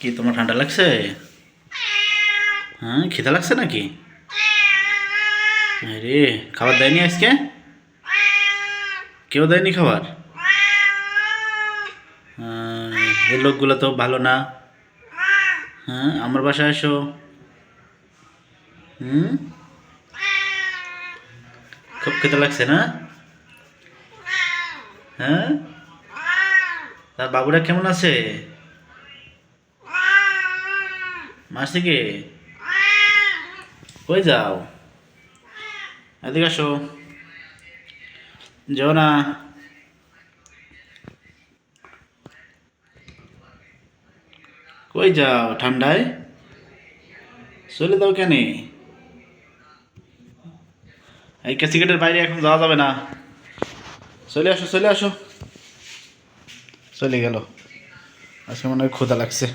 কি তোমার ঠান্ডা লাগছে? হ্যাঁ খিদা লাগছে নাকি? আরে, খাবার দেয়নি আজকে? কেউ দেয়নি খাবার? এই লোকগুলো তো ভালো না। হ্যাঁ আমার বাসায় এসো। হুম? খুব খেতে লাগছে না? হ্যাঁ? তার বাবুরা কেমন আছে? মাসি কে কই যাও? এদিকে আসো। যাও না। কই যাও ঠান্ডায়? চলে দাও কেন? এই ক্যাসিকেটের বাইরে এখন যাওয়া যাবে না। চলে আসো চলে আসো। চলে গেল। আজকে মনে হয় ক্ষুদা লাগছে।